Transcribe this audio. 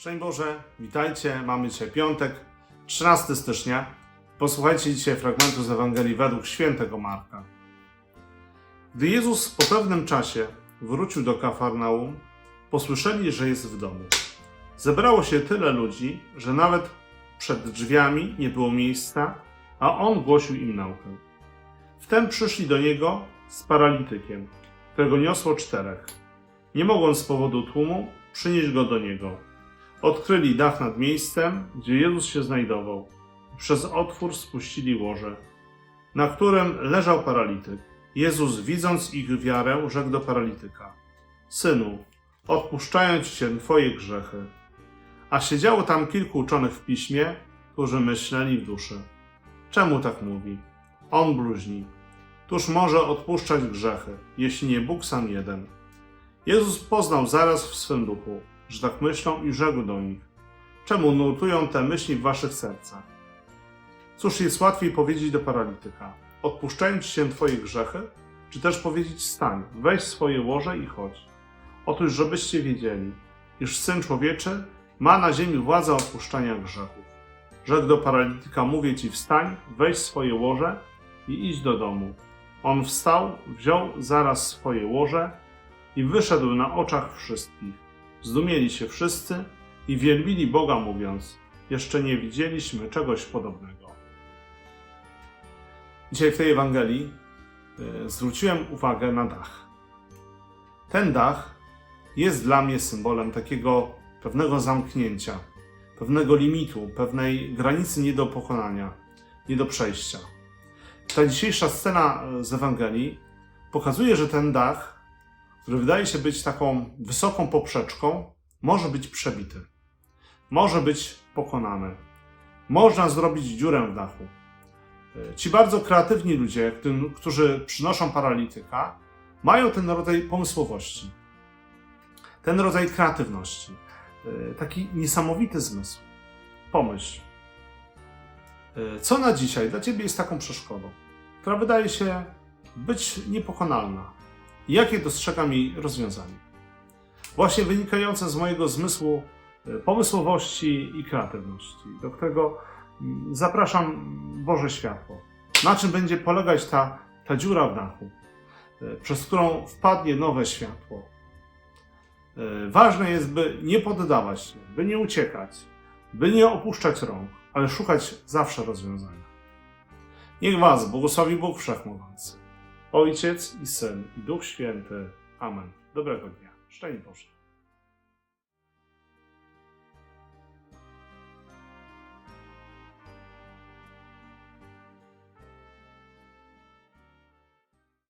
Szczęść Boże, witajcie. Mamy dzisiaj piątek, 13 stycznia. Posłuchajcie dzisiaj fragmentu z Ewangelii według świętego Marka. Gdy Jezus po pewnym czasie wrócił do Kafarnaum, posłyszeli, że jest w domu. Zebrało się tyle ludzi, że nawet przed drzwiami nie było miejsca, a on głosił im naukę. Wtem przyszli do niego z paralitykiem, którego niosło czterech. Nie mogąc z powodu tłumu przynieść go do niego. Odkryli dach nad miejscem, gdzie Jezus się znajdował. Przez otwór spuścili łoże, na którym leżał paralityk. Jezus, widząc ich wiarę, rzekł do paralityka: Synu, odpuszczają ci się twoje grzechy. A siedziało tam kilku uczonych w piśmie, którzy myśleli w duszy. Czemu tak mówi? On bluźni. Któż może odpuszczać grzechy, jeśli nie Bóg sam jeden? Jezus poznał zaraz w swym duchu, że tak myślą i rzekł do nich: Czemu nurtują te myśli w waszych sercach? Cóż jest łatwiej powiedzieć do paralityka: Odpuszczają ci się twoje grzechy, czy też powiedzieć: Stań, weź swoje łoże i chodź. Otóż, żebyście wiedzieli, iż syn człowieczy ma na ziemi władzę odpuszczania grzechów. Rzekł do paralityka: Mówię ci, wstań, weź swoje łoże i idź do domu. On wstał, wziął zaraz swoje łoże i wyszedł na oczach wszystkich. Zdumieli się wszyscy i wielbili Boga, mówiąc: Jeszcze nie widzieliśmy czegoś podobnego. Dzisiaj w tej Ewangelii y, zwróciłem uwagę na dach. Ten dach jest dla mnie symbolem takiego pewnego zamknięcia, pewnego limitu, pewnej granicy nie do pokonania, nie do przejścia. Ta dzisiejsza scena y, z Ewangelii pokazuje, że ten dach który wydaje się być taką wysoką poprzeczką, może być przebity. Może być pokonany. Można zrobić dziurę w dachu. Ci bardzo kreatywni ludzie, którzy przynoszą paralityka, mają ten rodzaj pomysłowości, ten rodzaj kreatywności, e, taki niesamowity zmysł. Pomyśl, e, co na dzisiaj dla ciebie jest taką przeszkodą, która wydaje się być niepokonalna, jakie dostrzegam jej rozwiązanie. Właśnie wynikające z mojego zmysłu e, pomysłowości i kreatywności, do którego mm, zapraszam Boże światło. Na czym będzie polegać ta, ta dziura w dachu, e, przez którą wpadnie nowe światło. E, Ważne jest, by nie poddawać się, by nie uciekać, by nie opuszczać rąk, ale szukać zawsze rozwiązania. Niech Was błogosławi Bóg Wszechmogący. Ojciec i Syn i Duch Święty. Amen. Dobrego dnia. Szczęść Boże.